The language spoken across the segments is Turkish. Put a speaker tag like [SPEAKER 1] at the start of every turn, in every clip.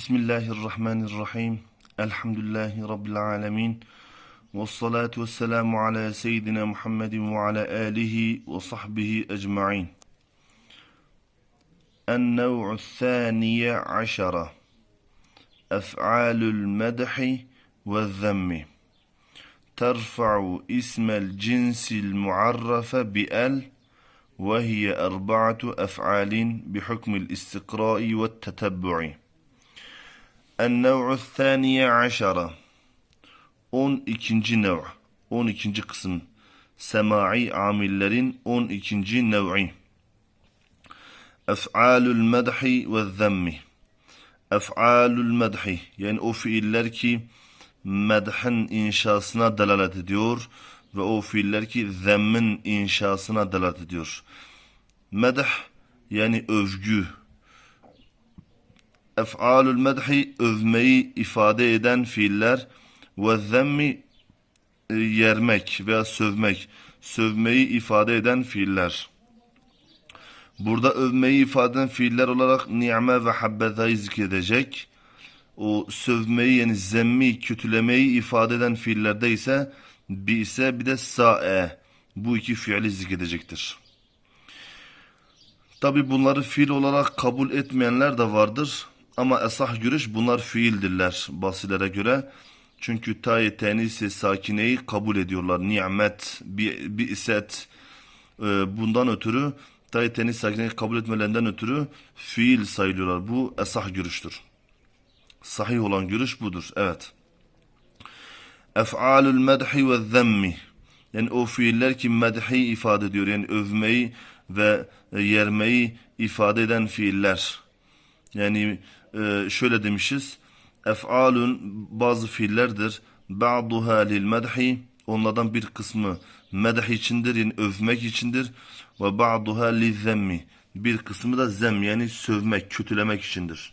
[SPEAKER 1] بسم الله الرحمن الرحيم. الحمد لله رب العالمين. والصلاة والسلام على سيدنا محمد وعلى آله وصحبه أجمعين. النوع الثاني عشرة أفعال المدح والذم. ترفع اسم الجنس المعرف بأل وهي أربعة أفعال بحكم الاستقراء والتتبع. النوع الثاني عشر 12. nev 12. kısım semai amillerin 12. nev'i ef'alul medhi ve zemmi ef'alul medhi yani o fiiller ki medhin inşasına delalet ediyor ve o fiiller ki zemmin inşasına delalet ediyor medh yani övgü ef'alul medhi övmeyi ifade eden fiiller ve zemmi e, yermek veya sövmek, sövmeyi ifade eden fiiller. Burada övmeyi ifade eden fiiller olarak ni'me ve habbezayı zikredecek. O sövmeyi yani zemmi, kötülemeyi ifade eden fiillerde ise bi ise bir de sa'e. Bu iki fiili zikredecektir. Tabi bunları fiil olarak kabul etmeyenler de vardır. Ama esah görüş bunlar fiildirler basilere göre. Çünkü tayi tenisi sakineyi kabul ediyorlar. Nimet, bi, bi iset. Ee, bundan ötürü tayi tenis sakineyi kabul etmelerinden ötürü fiil sayılıyorlar. Bu esah görüştür. Sahih olan görüş budur. Evet. Ef'alul medhi ve zemmi. Yani o fiiller ki medhi ifade ediyor. Yani övmeyi ve yermeyi ifade eden fiiller. Yani e, şöyle demişiz. Ef'alun bazı fiillerdir. Ba'duha lil medhi onlardan bir kısmı medh içindir yani övmek içindir. Ve ba'duha lil zemmi bir kısmı da zem yani sövmek, kötülemek içindir.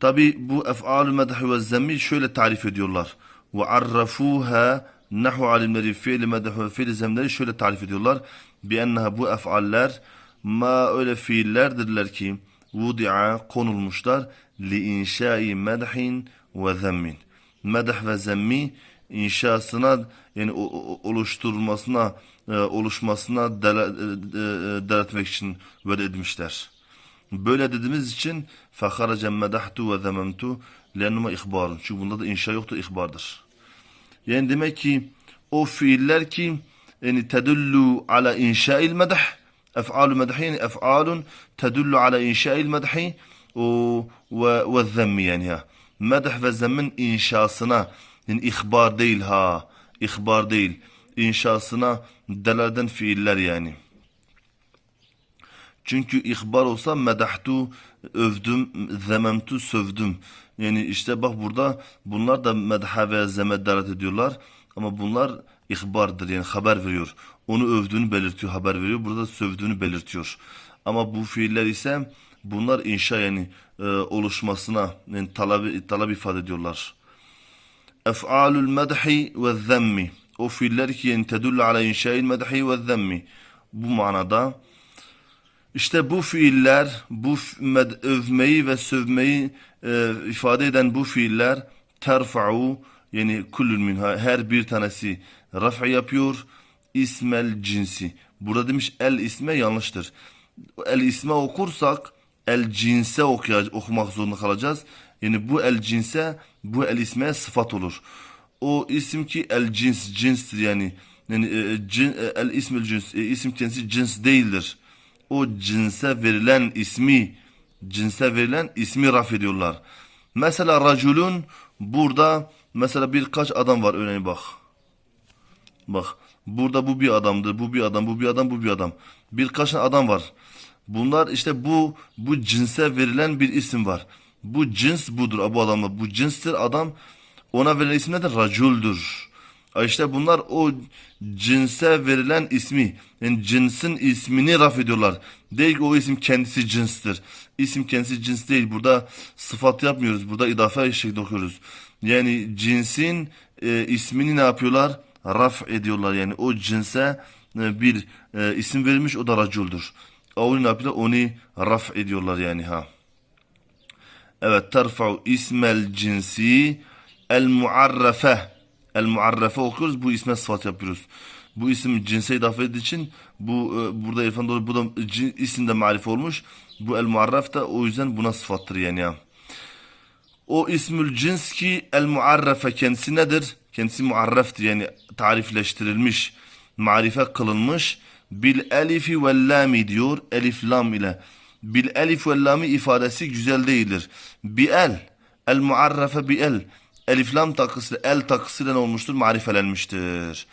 [SPEAKER 1] Tabi bu ef'alü medhi ve zemmi şöyle tarif ediyorlar. Ve arrafuha nahu alimleri fiili medhi ve fiili zemleri şöyle tarif ediyorlar. Bi enneha bu ef'aller ma öyle fiillerdirler ki vudi'a konulmuşlar li inşai medhin ve zemmin. Medh ve zemmi inşasına yani oluşturulmasına e, oluşmasına delalet etmek için böyle edmişler. Böyle dediğimiz için فَخَرَجَ مَدَحْتُ وَذَمَمْتُ لَنُمَا ihbarın. Çünkü bunda da inşa yoktur, ihbardır. Yani demek ki o fiiller ki yani tedullu ala inşail medh ef'alu medhin ef'alun tedullu ala inşail medhi ve zemmi yani ha. Medh ve zemmin inşasına yani ihbar değil ha. ihbar değil. İnşasına delaleden fiiller yani. Çünkü ihbar olsa medahtu övdüm, zememtu sövdüm. Yani işte bak burada bunlar da medha ve zeme dalat ediyorlar. Ama bunlar ihbardır yani haber veriyor. Onu övdüğünü belirtiyor, haber veriyor. Burada sövdüğünü belirtiyor. Ama bu fiiller ise bunlar inşa yani e, oluşmasına yani talep, talep ifade ediyorlar. Ef'alul medhi ve zemmi. O fiiller ki yani tedullu ala inşail medhi ve zemmi. Bu manada işte bu fiiller, bu övmeyi ve sövmeyi e, ifade eden bu fiiller terfa'u yani kullun minha her bir tanesi raf'a yapıyor ismel cinsi. Burada demiş el isme yanlıştır. El isme okursak el cinse okumak zorunda kalacağız. Yani bu el cinse bu el isme sıfat olur. O isim ki el cins cinstir yani. Yani e, cin, e, el ismel cins e, isim kendisi cins değildir. O cinse verilen ismi cinse verilen ismi raf ediyorlar. Mesela raculun burada mesela birkaç adam var örneğin bak. Bak burada bu bir adamdır, bu bir adam, bu bir adam, bu bir adam. Birkaç adam var. Bunlar işte bu bu cinse verilen bir isim var. Bu cins budur bu adamla. Bu cinstir adam. Ona verilen isim nedir? Raculdür. İşte bunlar o cinse verilen ismi. Yani cinsin ismini raf ediyorlar. Değil ki o isim kendisi cinstir. İsim kendisi cins değil. Burada sıfat yapmıyoruz. Burada idafe şeklinde okuyoruz. Yani cinsin e, ismini ne yapıyorlar? Raf ediyorlar. Yani o cinse e, bir e, isim verilmiş o da raculdur. Ne yapıyorlar? Onu raf ediyorlar yani ha. Evet terfa'u ismel cinsi el muarrefe. El muarrefe okuyoruz. Bu isme sıfat yapıyoruz. Bu isim cinse idafe ettiği için bu e, burada İrfan doğru bu da cin, isim de marife olmuş. Bu el muarref de o yüzden buna sıfattır yani ya. O ismül cins ki el muarrefe kendisi nedir? Kendisi muarreftir yani tarifleştirilmiş, marife kılınmış. Bil elifi ve lami diyor elif lam ile. Bil elif ve lami ifadesi güzel değildir. Bi el, el muarrefe bi el. Elif lam takısı, el takısıyla ne olmuştur? Marifelenmiştir.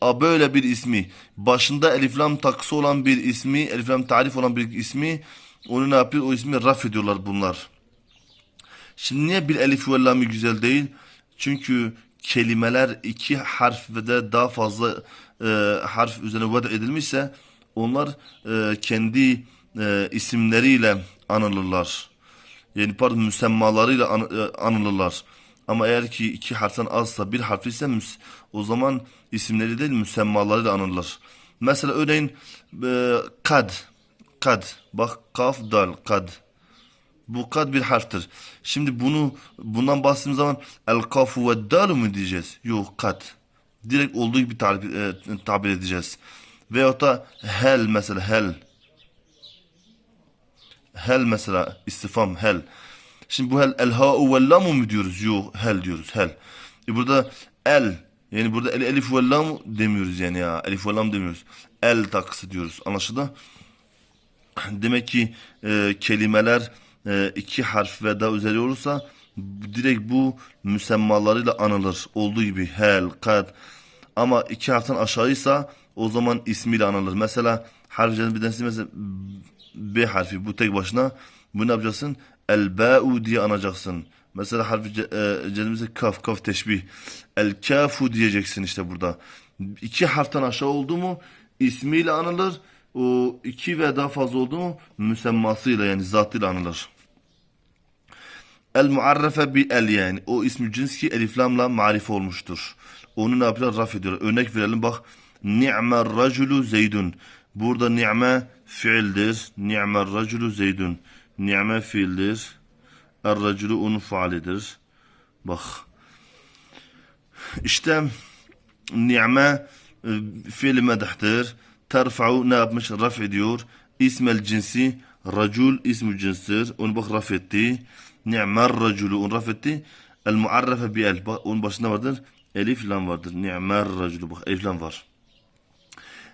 [SPEAKER 1] A böyle bir ismi, başında elif lam takısı olan bir ismi, elif lam tarif olan bir ismi, onu ne yapıyor? O ismi raf ediyorlar bunlar. Şimdi niye bir elif ve lamı güzel değil? Çünkü kelimeler iki harf ve de daha fazla e, harf üzerine veda edilmişse onlar e, kendi e, isimleriyle anılırlar. Yani pardon müsemmalarıyla an, e, anılırlar. Ama eğer ki iki harften azsa bir harf ise o zaman isimleri değil müsemmalarıyla anılır. Mesela örneğin e, kad, kad, bak kaf dal, kad. Bu kad bir harftir. Şimdi bunu bundan bahsettiğimiz zaman el kafu ve dalu mu diyeceğiz? Yok kad. Direkt olduğu gibi tabir, e, tabir edeceğiz. Veyahut da hel mesela hel. Hel mesela istifam hel. Şimdi bu hel el ha'u ve lamu mu diyoruz? Yok hel diyoruz hel. E burada el yani burada el elif ve lam demiyoruz yani ya. Elif ve lam demiyoruz. El takısı diyoruz. Anlaşıldı? Demek ki e, kelimeler e, iki harf ve daha üzeri olursa direkt bu müsemmalarıyla anılır. Olduğu gibi hel, kad. Ama iki harften aşağıysa o zaman ismiyle anılır. Mesela harf bir tanesi mesela B harfi bu tek başına. Bu ne yapacaksın? El ba'u diye anacaksın. Mesela harfi ce- e, kaf, kaf teşbih. El diyeceksin işte burada. İki harften aşağı oldu mu ismiyle anılır. O iki ve daha fazla oldu mu müsemmasıyla yani zatıyla anılır. El muarrefe bi el yani. O ismi cins ki elif lamla marife olmuştur. Onu ne yapıyorlar? Raf ediyorlar. Örnek verelim bak. Ni'mer raculu zeydun. Burada ni'me fiildir. Ni'mer raculu zeydun. Ni'me fiildir. Er raculu onun faalidir. Bak. İşte ni'me e, fiil medahtir. Terfa'u ne yapmış? Raf ediyor. İsmel cinsi racul ismi cinstir. Onu bak raf etti. Ni'mer raculu onu raf etti. El muarrefe bi el. Bak onun başında vardır. Elif lam vardır. Ni'mer raculu. Bak elif lam var.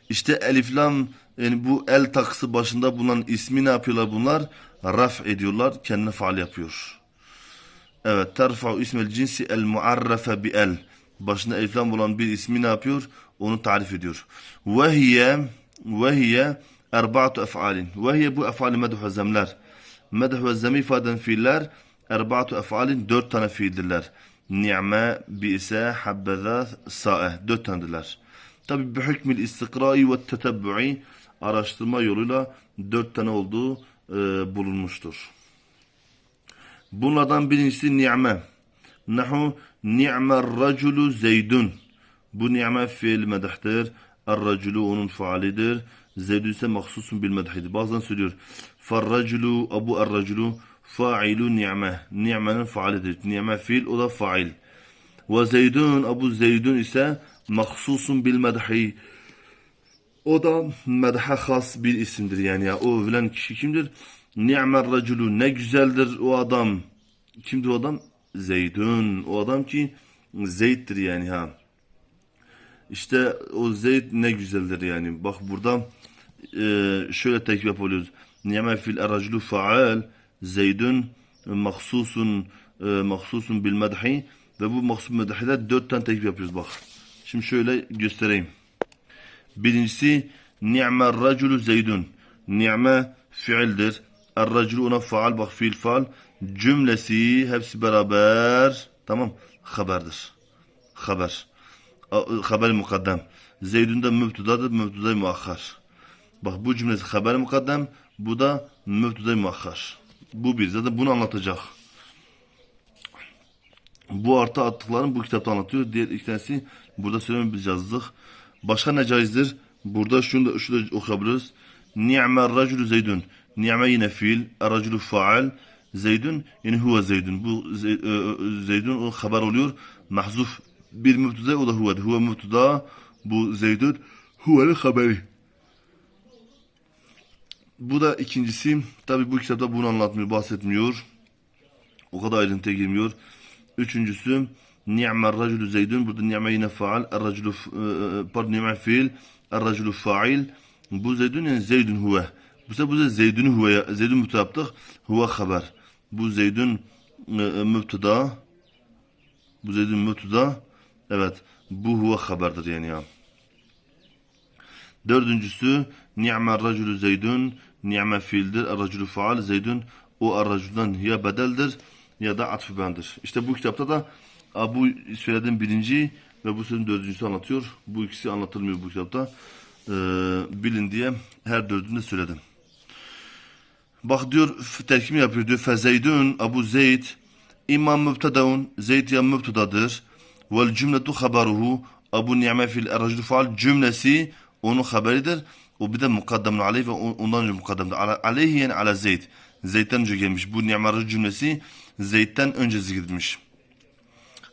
[SPEAKER 1] İşte elif lam yani bu el takısı başında bulunan ismi ne yapıyorlar bunlar? Raf ediyorlar. Kendine faal yapıyor. Evet. Terfa'u ismel cinsi el muarrefe bi el. Başında elif lam olan bir ismi ne yapıyor? Onu tarif ediyor. Ve hiye ve hiye erba'atu ef'alin. Ve hiye bu ef'ali medh ve zemler. Medh ve zemi ifade eden fiiller erba'atu ef'alin dört tane fiildirler. Ni'me, bi'se, habbeza, sa'e. Dört tanedirler. Tabi bir hükmül istikrai ve tetebbu'i araştırma yoluyla dört tane olduğu e, bulunmuştur. Bunlardan birincisi ni'me. Nahu ni'mer raculu zeydun. Bu ni'me fiil medahtir. Er-raculu onun faalidir. Zeydun ise mahsusun bil medhidir. Bazen söylüyor. Fer-raculu, abu er-raculu fa'ilu ni'me. Ni'menin faalidir. Ni'me fiil o da fail. Ve zeydun, abu zeydun ise mahsusun bil medhi. O da medha has bir isimdir yani ya. O övülen kişi kimdir? Ni'mer raculu ne güzeldir o adam. Kimdir o adam? Zeydun. O adam ki Zeyd'dir yani ha. İşte o Zeyd ne güzeldir yani. Bak burada e, şöyle tekbir yapıyoruz. Ni'me fil eraculu faal Zeydun mahsusun e, mahsusun bil medhi ve bu mahsus medhide dört tane tekbir yapıyoruz bak. Şimdi şöyle göstereyim. Birincisi ni'mer raculu zeydun. Ni'me fiildir. Er raculu ona faal bak fiil faal. Cümlesi hepsi beraber tamam haberdir. Haber. Haber mukaddem. Zeydun da mübtedadır. Mübteda muakhar. Bak bu cümlesi haber mukaddem. Bu da mübteda muakhar. Bu bir. Zaten bunu anlatacak. Bu artı attıklarını bu kitapta anlatıyor. Diğer iki tanesi burada söylemi biz yazdık. Başka ne caizdir? Burada şunu da, şunu da okuyabiliriz. Ni'me raculu zeydun. Ni'me yine fiil. Raculu faal. Zeydun yani huve Zeydun. Bu e, e, Zeydun o haber oluyor. Mahzuf bir mübteda o da huve. Huve mübteda bu Zeydun huve'nin haberi. Bu da ikincisi. Tabi bu kitapta bunu anlatmıyor, bahsetmiyor. O kadar ayrıntıya girmiyor. Üçüncüsü Ni'mel raculu zeydun. Burada ni'me yine faal. Er-raculu f- e, e, pardon ni'me fiil. Er-raculu fail. Bu zeydun yani zeydun huve. Bu sefer bu da zeydun huve. Zeydun müpteda yaptık. Huve haber. Bu zeydun e, e, müpteda. Bu zeydun müpteda. Evet. Bu huve haberdir yani ya. Dördüncüsü ni'me raculu zeydun ni'me fiildir. Er-raculu faal zeydun o er-raculdan ya bedeldir ya da atfı bendir. İşte bu kitapta da bu söylediğim birinci ve bu sözün dördüncüsü anlatıyor. Bu ikisi anlatılmıyor bu kitapta. Ee, bilin diye her dördünü de söyledim. Bak diyor terkimi yapıyor diyor. Fezeydun Abu Zeyd İmam mübtedaun Zeyd ya mübtedadır. Vel cümletu haberuhu Abu Ni'me fil erraculu faal cümlesi onun haberidir. O bir de mukaddemun aleyh ve on- ondan önce mukaddemdir. Aleyhi yani ala Zeyd. Zeyd'den önce gelmiş. Bu Ni'me cümlesi Zeyd'den önce zikredilmiş.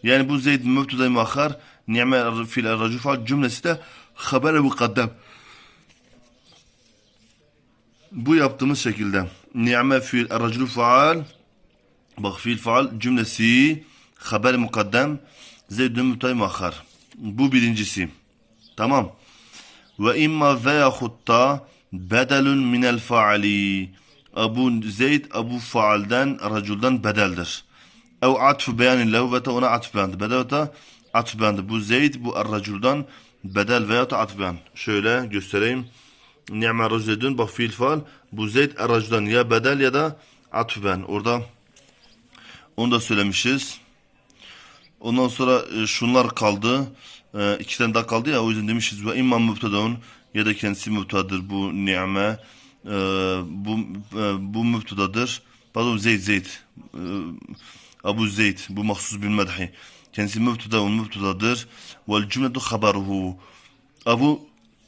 [SPEAKER 1] Yani bu Zeyd mübteda muakhar Ni'me fil erraculu faal cümlesi de haber mukaddem. Bu yaptığımız şekilde ni'me fiil erraculu faal bak fiil faal cümlesi haber mukaddem zeydün mütay mahar. Bu birincisi. Tamam. Ve imma veyahut da bedelun minel faali. Abu Zeyd Abu Faal'den raculdan bedeldir. Ev atfu beyanin lehu ve ona atf beyandı. Bedel ve atf beyandı. Bu Zeyd bu raculdan bedel veya atf beyan. Şöyle göstereyim. Ni'me racudun bak fiil faal. Bu Zeyd raculdan ya bedel ya da atf beyan. Orada onu da söylemişiz. Ondan sonra e, şunlar kaldı. E, iki tane daha kaldı ya o yüzden demişiz ve imam mübtedaun ya da kendisi mübtedadır bu ni'me. E, bu e, bu mübtedadır. Pardon Zeyd Zeyd. E, Abu Zeyd bu mahsus bil medhi. Kendisi mübtedaun mübtedadır. Vel cümletu haberuhu. Abu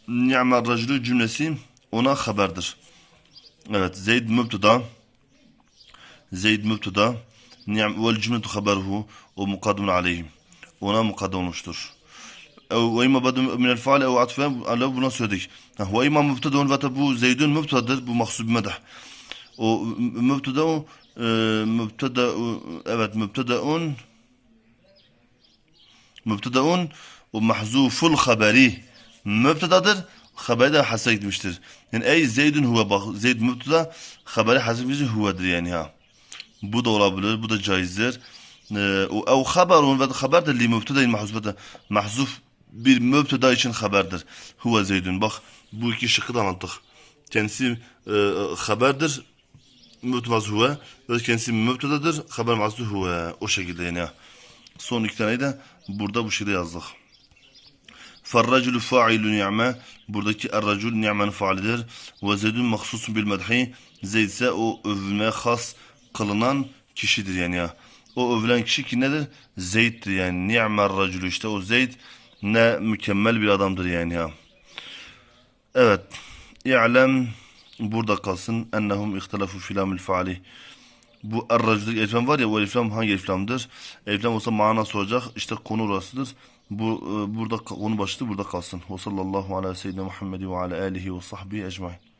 [SPEAKER 1] ni'me raculu cümlesi ona haberdir. Evet Zeyd mübteda. Zeyd mübteda. نعم والجملة خبره ومقدم عليه ونا مقدم مشتر. أو وإما بعد من الفعل أو عطفا على بنا سيدك نعم، وإما مبتدأ وتبو زيدون مبتدأ بو مدح. و مبتدأ مبتدأ أبد مبتدأون مبتدأون ومحذوف الخبري. مبتدأ در خبر ده حسيت مشتر. يعني أي زيد هو بخ... زيد مبتدأ خبر حسيت هو در يعني ها. Bu da olabilir. Bu da caizdir. Ee, o ev haberun ve haber de li mübtedain mahzufete. Mahzuf bir mübteda için haberdir. Huve Zeydun. Bak bu iki şıkkı da anlattık. Kendisi e, haberdir. Mübtedası huve. Ve kendisi mübtedadır. Haber mahzuf huve. O şekilde yani. Son iki taneyi de burada bu şekilde yazdık. فَالرَّجُلُ فَاعِلُ نِعْمَ Buradaki er-racul ni'men faalidir. Ve zeydun mahsusun bil medhi. Zeyd ise o övülmeye has kılınan kişidir yani ya. O övülen kişi ki nedir? Zeyd'dir yani. Ni'mer raculu işte o Zeyd ne mükemmel bir adamdır yani ya. Evet. İ'lem burada kalsın. Ennehum ihtelafu filamil faali. Bu er-raculdaki eliflam var ya o eliflam hangi eliflamdır? Eliflam olsa mana soracak. İşte konu orasıdır. Bu e, burada konu başlığı burada kalsın. Ve sallallahu ala seyyidina Muhammed ve ala alihi ve sahbihi ecmaîn.